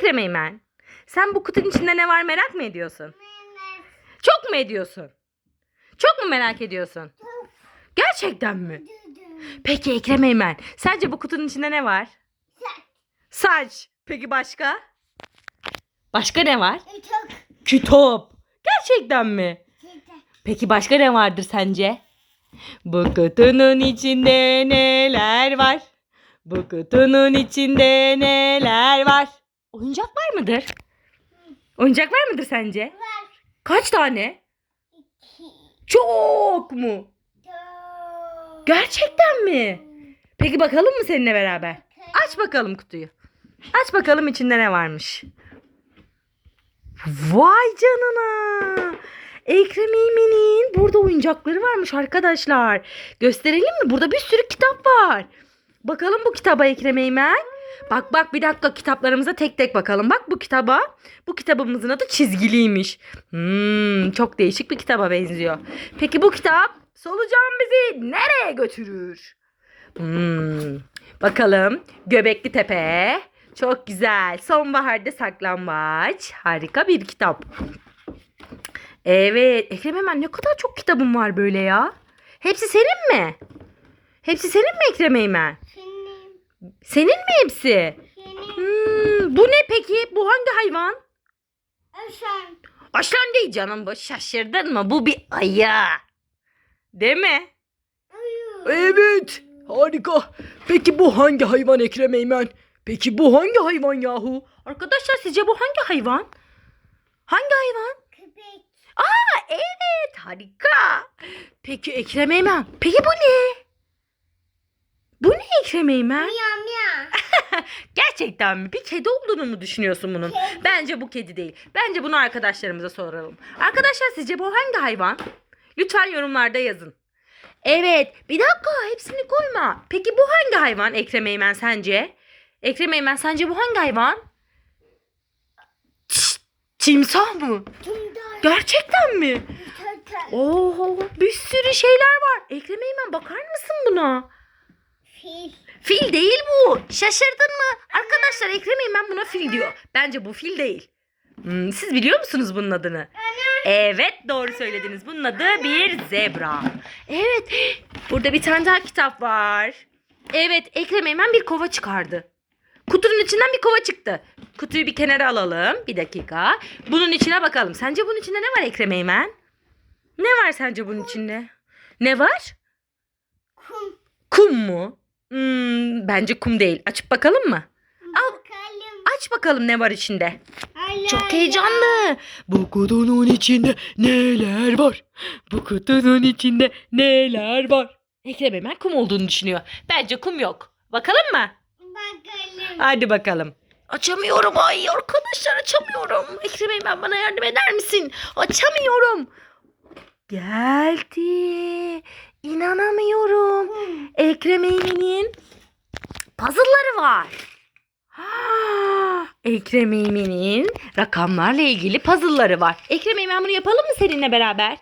Ekrem Eymen. Sen bu kutunun içinde ne var merak mı ediyorsun? Çok mu ediyorsun? Çok mu merak ediyorsun? Gerçekten mi? Peki Ekrem Eymen. Sence bu kutunun içinde ne var? Saç. Peki başka? Başka ne var? Çok Kitap. Gerçekten mi? Peki başka ne vardır sence? Bu kutunun içinde neler var? Bu kutunun içinde neler var? Oyuncak var mıdır? Oyuncak var mıdır sence? var. Kaç tane? Çok mu? Gerçekten mi? Peki bakalım mı seninle beraber? Aç bakalım kutuyu. Aç bakalım içinde ne varmış. Vay canına. Ekrem İğmen'in burada oyuncakları varmış arkadaşlar. Gösterelim mi? Burada bir sürü kitap var. Bakalım bu kitaba Ekrem İğmen. Bak bak bir dakika kitaplarımıza tek tek bakalım. Bak bu kitaba. Bu kitabımızın adı çizgiliymiş. Hmm, çok değişik bir kitaba benziyor. Peki bu kitap solucan bizi nereye götürür? Hmm, bakalım Göbekli Tepe. Çok güzel. Sonbaharda saklambaç. Harika bir kitap. Evet. Ekrem hemen ne kadar çok kitabım var böyle ya. Hepsi senin mi? Hepsi senin mi Ekrem Eymen? Senin, mi hepsi? Hmm, bu ne peki? Bu hangi hayvan? Aşan. Aslan değil canım bu. Şaşırdın mı? Bu bir ayı. Değil mi? Uyu. Evet. Harika. Peki bu hangi hayvan Ekrem Eymen? Peki bu hangi hayvan yahu? Arkadaşlar sizce bu hangi hayvan? Hangi hayvan? Köpek. Aa evet harika. Peki Ekrem Eymen. Peki bu ne? Bu ne Ekrem Eymen? Miyav miyav. Gerçekten mi? Bir kedi olduğunu mu düşünüyorsun bunun? Kedi. Bence bu kedi değil. Bence bunu arkadaşlarımıza soralım. Arkadaşlar sizce bu hangi hayvan? Lütfen yorumlarda yazın. Evet. Bir dakika hepsini koyma. Peki bu hangi hayvan Ekrem Eymen sence? Ekrem Eymen sence bu hangi hayvan? Timsah mı? Gerçekten mi? Tata. Oo, bir sürü şeyler var. Ekrem Eymen bakar mısın buna? Fil. Fil değil bu. Şaşırdın mı? Arkadaşlar Ekrem Eymen buna fil diyor. Bence bu fil değil. Hmm, siz biliyor musunuz bunun adını? Evet doğru söylediniz. Bunun adı bir zebra. Evet burada bir tane daha kitap var. Evet Ekrem Eymen bir kova çıkardı. Kutunun içinden bir kova çıktı. Kutuyu bir kenara alalım. Bir dakika. Bunun içine bakalım. Sence bunun içinde ne var Ekrem Eymen? Ne var sence bunun içinde? Ne var? Kum. Kum mu? Hmm, bence kum değil. Açıp bakalım mı? Al. Bakalım. Aç bakalım ne var içinde. Hala Çok heyecanlı. Bu kutunun içinde neler var? Bu kutunun içinde neler var? Ekrem hemen kum olduğunu düşünüyor. Bence kum yok. Bakalım mı? Bakalım. Hadi bakalım. Açamıyorum. Ay arkadaşlar açamıyorum. Ekrem Eymen bana yardım eder misin? Açamıyorum. Geldi. İnanamıyorum. Kum. Ekrem Eymen'in puzzle'ları var. Ekrem Eymen'in rakamlarla ilgili puzzle'ları var. Ekrem Eymen bunu yapalım mı seninle beraber?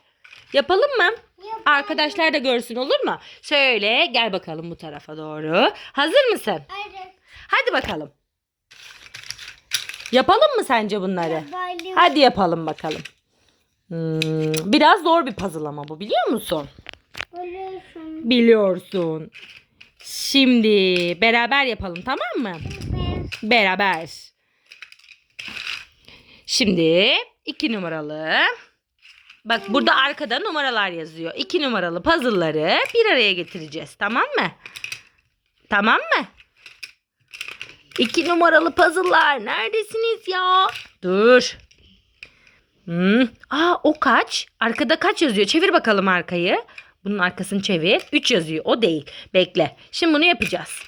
Yapalım mı? Yapalım. Arkadaşlar da görsün olur mu? Şöyle gel bakalım bu tarafa doğru. Hazır mısın? Hadi. Hadi bakalım. Yapalım mı sence bunları? Yapalım. Hadi yapalım bakalım. Hmm, biraz zor bir puzzle ama bu biliyor musun? Biliyorsun. Biliyorsun. Şimdi beraber yapalım tamam mı? Beraber. Şimdi iki numaralı. Bak burada arkada numaralar yazıyor. İki numaralı puzzle'ları bir araya getireceğiz. Tamam mı? Tamam mı? İki numaralı puzzle'lar neredesiniz ya? Dur. Hmm. Aa o kaç? Arkada kaç yazıyor? Çevir bakalım arkayı. Bunun arkasını çevir. 3 yazıyor. O değil. Bekle. Şimdi bunu yapacağız.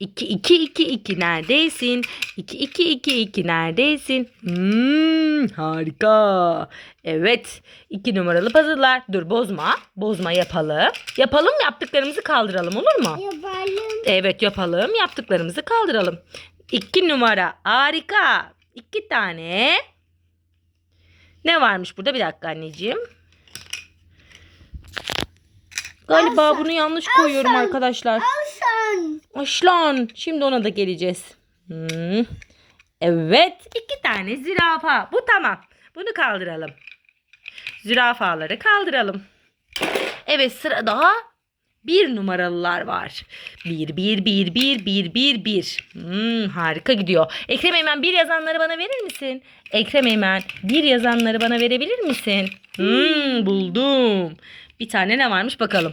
2 2 2 2 neredesin? 2 2 2 2 neredesin? Hmm, harika. Evet. 2 numaralı puzzle'lar. Dur bozma. Bozma yapalım. Yapalım yaptıklarımızı kaldıralım olur mu? Yapalım. Evet yapalım. Yaptıklarımızı kaldıralım. 2 numara. Harika. 2 tane. Ne varmış burada? Bir dakika anneciğim. Galiba Alsan. bunu yanlış koyuyorum Alsan. arkadaşlar. Alsan. Aslan. Şimdi ona da geleceğiz. Hmm. Evet iki tane zürafa. Bu tamam. Bunu kaldıralım. Zürafaları kaldıralım. Evet sırada bir numaralılar var. Bir, bir, bir, bir, bir, bir, bir. Hmm, harika gidiyor. Ekrem Eymen bir yazanları bana verir misin? Ekrem Eymen bir yazanları bana verebilir misin? Hmm, buldum. Bir tane ne varmış bakalım.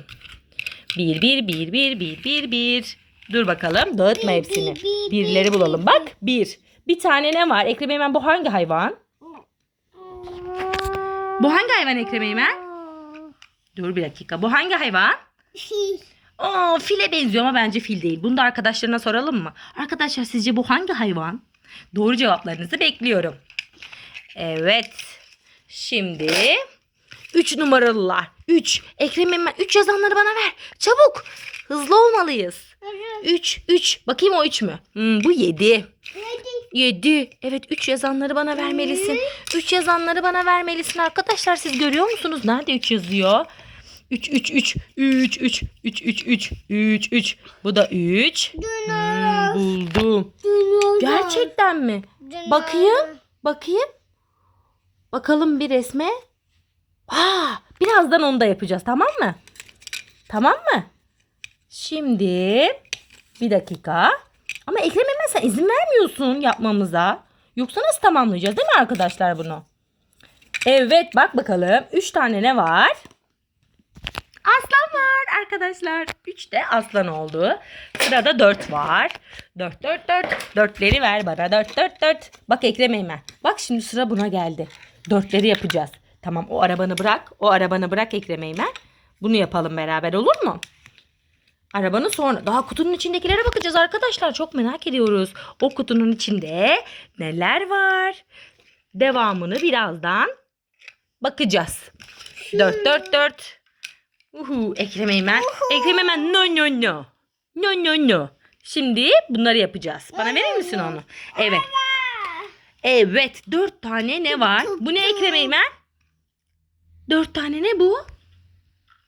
Bir, bir, bir, bir, bir, bir, bir. Dur bakalım dağıtma Bir, hepsini. bir, bir, Birleri bir, bulalım. Bak bir. Bir tane ne var? Ekrem Eymen bu hangi hayvan? Bu hangi hayvan Ekrem Eymen? Dur bir dakika. Bu hangi hayvan? Fil. Aa, file benziyor ama bence fil değil. Bunu da arkadaşlarına soralım mı? Arkadaşlar sizce bu hangi hayvan? Doğru cevaplarınızı bekliyorum. Evet. Şimdi 3 numaralılar. 3. Ekrem hemen 3 yazanları bana ver. Çabuk. Hızlı olmalıyız. 3 3. Bakayım o 3 mü? Hmm, bu 7. 7. Evet 3 yazanları bana vermelisin. 3 yazanları bana vermelisin arkadaşlar. Siz görüyor musunuz? Nerede 3 yazıyor? 3 3 3 3 3 3 3 3 3 3 Bu da 3. Hmm, buldum. Gerçekten mi? Bakayım. Bakayım. Bakalım bir resme. Aa, birazdan onu da yapacağız tamam mı? Tamam mı? Şimdi bir dakika. Ama Ekrem hemen sen izin vermiyorsun yapmamıza. Yoksa nasıl tamamlayacağız değil mi arkadaşlar bunu? Evet bak bakalım. Üç tane ne var? Aslan var arkadaşlar. Üç de aslan oldu. Sırada dört var. Dört dört dört. Dörtleri ver bana. Dört dört dört. Bak Ekrem Eymen. Bak şimdi sıra buna geldi. Dörtleri yapacağız. Tamam o arabanı bırak. O arabanı bırak Ekrem Eymen. Bunu yapalım beraber olur mu? Arabanın sonra daha kutunun içindekilere bakacağız arkadaşlar. Çok merak ediyoruz. O kutunun içinde neler var? Devamını birazdan bakacağız. 4 4 4. Uhu Ekrem Eymen. Ekrem Eymen no no no. No no no. Şimdi bunları yapacağız. Bana verir misin onu? Evet. Evet. Dört tane ne var? Bu ne Ekrem Eymen? Dört tane ne bu?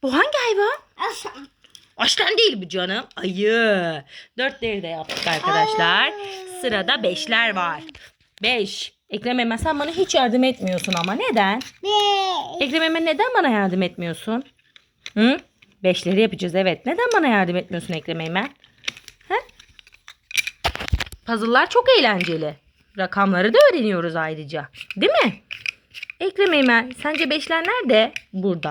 Bu hangi hayvan? Aslan. Aslan değil bu canım. Ayı. Dörtleri de yaptık arkadaşlar. Sırada beşler var. Beş. Ekrem Eymen sen bana hiç yardım etmiyorsun ama neden? Beş. Ekrem Eymen neden bana yardım etmiyorsun? Hı? Beşleri yapacağız evet. Neden bana yardım etmiyorsun Ekrem Eymen? He? Puzzle'lar çok eğlenceli. Rakamları da öğreniyoruz ayrıca. Değil mi? Ekrem Eymen sence beşler nerede? Burada.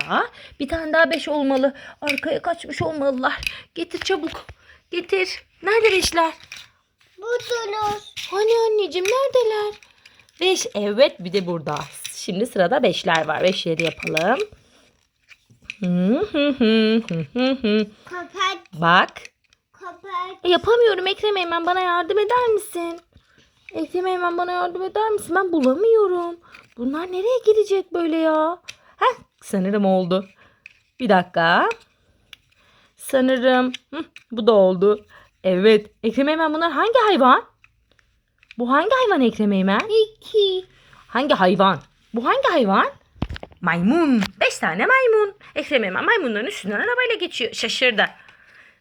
Bir tane daha beş olmalı. Arkaya kaçmış olmalılar. Getir çabuk. Getir. Nerede beşler? Bu durur. Hani anneciğim neredeler? Beş. Evet bir de burada. Şimdi sırada beşler var. Beşleri yapalım. Kapat. Bak. Kapat. E, yapamıyorum Ekrem Eymen bana yardım eder misin? Ekrem Eymen bana yardım eder misin? Ben bulamıyorum. Bunlar nereye gidecek böyle ya? Heh sanırım oldu. Bir dakika. Sanırım hı, bu da oldu. Evet. Ekrem Eymen bunlar hangi hayvan? Bu hangi hayvan Ekrem Eymen? İki. Hangi hayvan? Bu hangi hayvan? Maymun. Beş tane maymun. Ekrem Eymen maymunların üstünden arabayla geçiyor. Şaşırdı.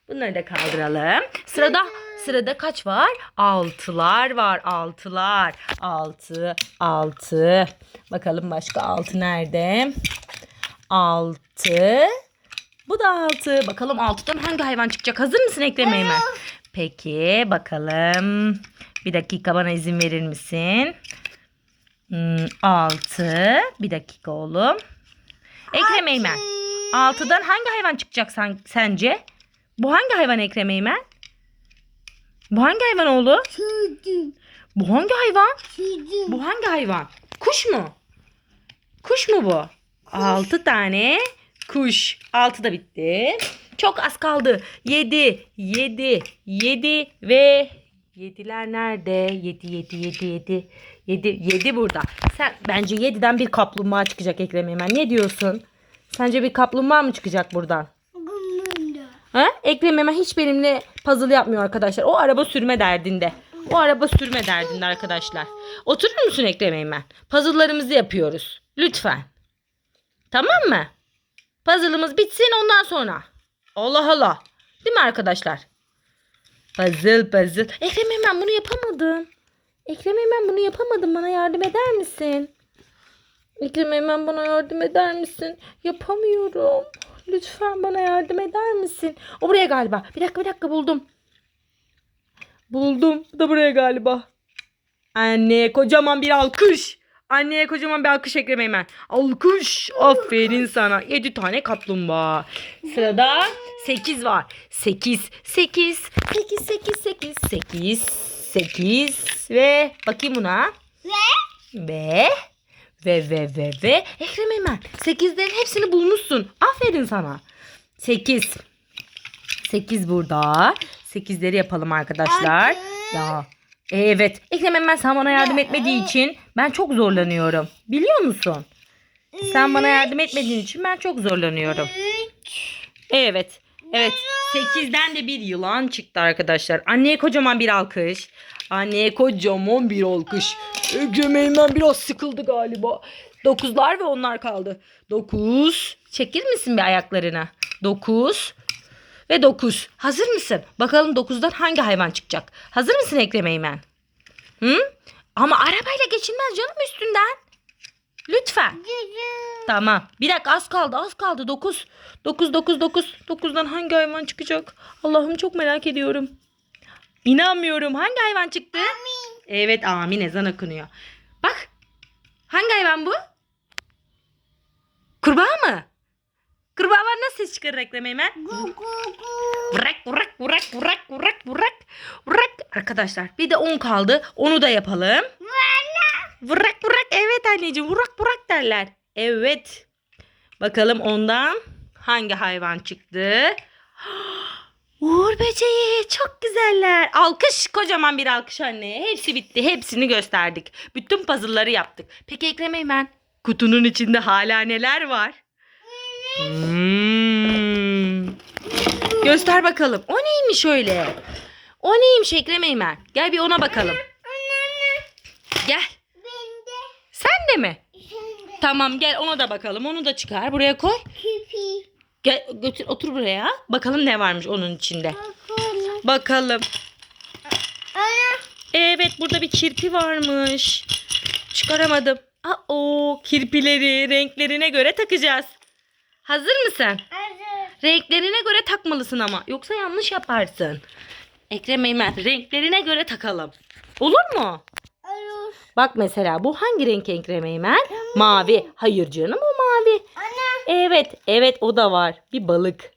Bunları da kaldıralım. Sırada sırada kaç var? Altılar var. Altılar. Altı. Altı. Bakalım başka altı nerede? Altı. Bu da altı. Bakalım altıdan hangi hayvan çıkacak? Hazır mısın Ekrem Eymen? Peki bakalım. Bir dakika bana izin verir misin? Hmm, altı. Bir dakika oğlum. Ekrem Eymen. Altıdan hangi hayvan çıkacak sen, sence? Bu hangi hayvan Ekrem Eymen? Bu hangi hayvan oğlum? Çocuk. Bu hangi hayvan? Çocuk. Bu hangi hayvan? Kuş mu? Kuş mu bu? Altı tane kuş. Altı da bitti. Çok az kaldı. Yedi, yedi, yedi ve yediler nerede? Yedi, yedi, yedi, yedi. Yedi, yedi burada. Sen bence yediden bir kaplumbağa çıkacak Ekrem Eymen. Ne diyorsun? Sence bir kaplumbağa mı çıkacak buradan? Ha? Ekrem hemen hiç benimle puzzle yapmıyor arkadaşlar. O araba sürme derdinde. O araba sürme derdinde arkadaşlar. Oturur musun Ekrem Eymen? Puzzle'larımızı yapıyoruz. Lütfen. Tamam mı? Puzzle'ımız bitsin ondan sonra. Allah Allah. Değil mi arkadaşlar? Puzzle puzzle. Ekrem Eymen bunu yapamadım. Ekrem Eymen bunu yapamadım. Bana yardım eder misin? Ekrem Eymen bana yardım eder misin? Yapamıyorum. Lütfen bana yardım eder misin? O buraya galiba. Bir dakika bir dakika buldum. Buldum. Bu da buraya galiba. Anne kocaman bir alkış. Anneye kocaman bir alkış Ekrem Eymen. Alkış. Aferin sana. 7 tane kaplumbağa. Sırada 8 var. 8, 8, 8, 8, 8, 8, 8 ve bakayım buna. Ve ve ve ve ve Ekrem Eymen 8'lerin hepsini bulmuşsun. Aferin sana. 8. 8 burada. 8'leri yapalım arkadaşlar. Ya evet. Ekrem Eymen sen bana yardım etmediği için ben çok zorlanıyorum. Biliyor musun? Sen bana yardım etmediğin için ben çok zorlanıyorum. Evet. Evet. 8'den de bir yılan çıktı arkadaşlar. Anneye kocaman bir alkış. Anneye kocaman bir alkış. Ekrem Eymen biraz sıkıldı galiba. 9'lar ve onlar kaldı. 9. Çekir misin bir ayaklarına? 9 ve 9. Hazır mısın? Bakalım 9'dan hangi hayvan çıkacak? Hazır mısın Ekrem Eymen? Hı? Ama arabayla geçilmez canım üstünden. Lütfen. Tamam. Bir dakika az kaldı az kaldı. 9. 9 9 9. 9'dan hangi hayvan çıkacak? Allah'ım çok merak ediyorum. İnanmıyorum. Hangi hayvan çıktı? Evet amin ezan okunuyor. Bak. Hangi hayvan bu? Kurbağa mı? Kurbağalar nasıl ses çıkarır Ekrem Eymen? Vurak vurak vurak vurak vurak vurak vurak. Arkadaşlar bir de 10 kaldı. Onu da yapalım. Vurak vurak evet anneciğim vurak vurak derler. Evet. Bakalım ondan hangi hayvan çıktı? Uğur böceği çok güzeller. Alkış kocaman bir alkış anneye. Hepsi bitti. Hepsini gösterdik. Bütün puzzle'ları yaptık. Peki Ekrem Eymen kutunun içinde hala neler var? Hmm. Göster bakalım. O neymiş öyle? O neymiş Ekrem Eymen? Gel bir ona bakalım. Gel. De mi? Tamam gel ona da bakalım. Onu da çıkar. Buraya koy. Gel götür otur buraya. Bakalım ne varmış onun içinde. Bakalım. Evet burada bir kirpi varmış. Çıkaramadım. Aa, o kirpileri renklerine göre takacağız. Hazır mısın? Renklerine göre takmalısın ama. Yoksa yanlış yaparsın. Ekrem Eymen renklerine göre takalım. Olur mu? Bak mesela bu hangi renk Ekrem Eymen? Mavi. Hayır canım o mavi. Evet, evet o da var. Bir balık.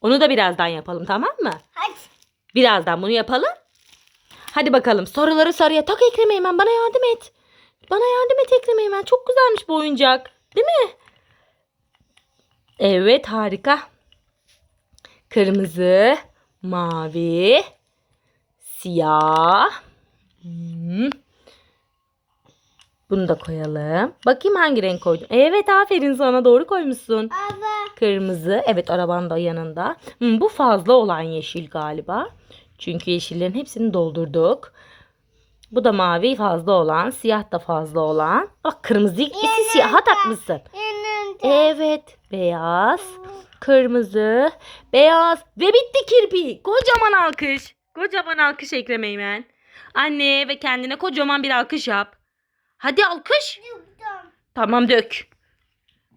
Onu da birazdan yapalım tamam mı? Birazdan bunu yapalım. Hadi bakalım soruları sarıya tak Ekrem Eymen bana yardım et. Bana yardım et Ekrem Eymen. Çok güzelmiş bu oyuncak. Değil mi? Evet harika. Kırmızı, mavi, siyah. Hmm. Bunu da koyalım. Bakayım hangi renk koydun. Evet aferin sana doğru koymuşsun. Kırmızı. Evet araban da yanında. Hmm, bu fazla olan yeşil galiba. Çünkü yeşillerin hepsini doldurduk. Bu da mavi fazla olan. Siyah da fazla olan. Bak kırmızıyı gitmişsin siyaha takmışsın. Evet. Beyaz. Kırmızı. Beyaz. Ve bitti kirpi. Kocaman alkış. Kocaman alkış Ekrem Eymen. Anne ve kendine kocaman bir alkış yap. Hadi alkış. Tamam dök.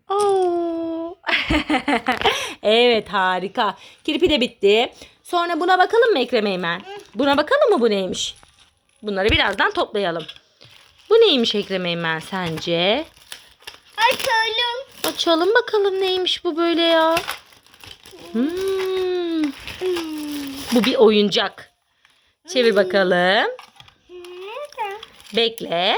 Oo. evet harika. Kirpi de bitti. Sonra buna bakalım mı Ekrem Eymen? Buna bakalım mı bu neymiş? Bunları birazdan toplayalım. Bu neymiş Ekrem Eymen sence? Açalım bakalım neymiş bu böyle ya. Hmm, bu bir oyuncak. Çevir bakalım. Bekle.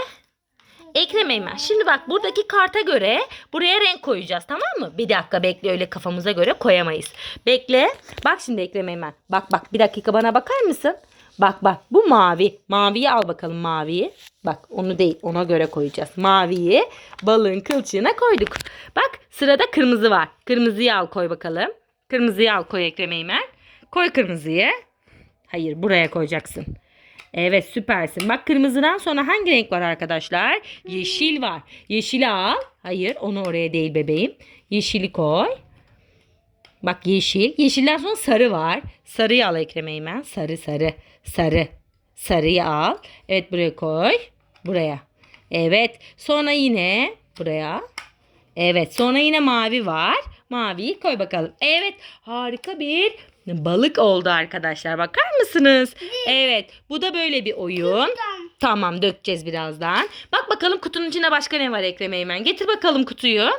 Ekrem Eymen. Şimdi bak buradaki karta göre buraya renk koyacağız tamam mı? Bir dakika bekle öyle kafamıza göre koyamayız. Bekle. Bak şimdi Ekrem Eymen. Bak bak bir dakika bana bakar mısın? Bak bak bu mavi. Maviyi al bakalım maviyi. Bak onu değil ona göre koyacağız. Maviyi balığın kılçığına koyduk. Bak sırada kırmızı var. Kırmızıyı al koy bakalım. Kırmızıyı al koy Ekrem Eymen. Koy kırmızıyı. Hayır buraya koyacaksın. Evet süpersin. Bak kırmızıdan sonra hangi renk var arkadaşlar? Yeşil var. Yeşili al. Hayır onu oraya değil bebeğim. Yeşili koy. Bak yeşil. Yeşilden sonra sarı var. Sarıyı al Ekrem Eymen. Sarı sarı. Sarı. Sarıyı al. Evet buraya koy. Buraya. Evet. Sonra yine buraya. Evet. Sonra yine mavi var. Maviyi koy bakalım. Evet. Harika bir balık oldu arkadaşlar. Bakar mısınız? Evet. Bu da böyle bir oyun. Tamam. Dökeceğiz birazdan. Bak bakalım kutunun içinde başka ne var Ekrem Eymen. Getir bakalım kutuyu.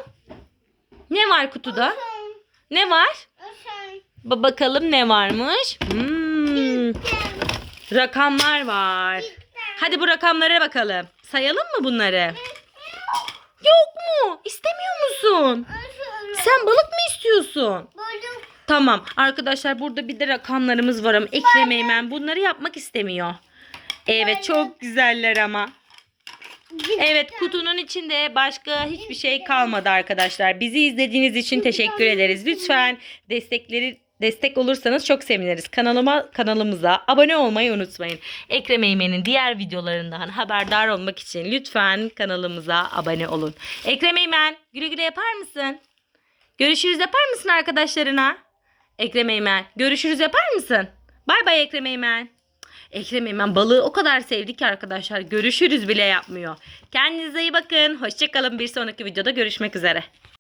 Ne var kutuda? Ne var? Ba- bakalım ne varmış. Hmm, rakamlar var. Hadi bu rakamlara bakalım. Sayalım mı bunları? Yok mu? İstemiyor musun? Sen balık mı istiyorsun? Buldum. Tamam arkadaşlar burada bir de rakamlarımız var ama Ekrem Eymen bunları yapmak istemiyor. Evet çok güzeller ama. Evet kutunun içinde başka hiçbir şey kalmadı arkadaşlar. Bizi izlediğiniz için teşekkür ederiz. Lütfen destekleri destek olursanız çok seviniriz. Kanalıma kanalımıza abone olmayı unutmayın. Ekrem Eymen'in diğer videolarından haberdar olmak için lütfen kanalımıza abone olun. Ekrem Eymen güle güle yapar mısın? Görüşürüz yapar mısın arkadaşlarına? Ekrem Eymen görüşürüz yapar mısın? Bay bay Ekrem Eymen. Ekrem Eymen balığı o kadar sevdi ki arkadaşlar görüşürüz bile yapmıyor. Kendinize iyi bakın. Hoşçakalın. Bir sonraki videoda görüşmek üzere.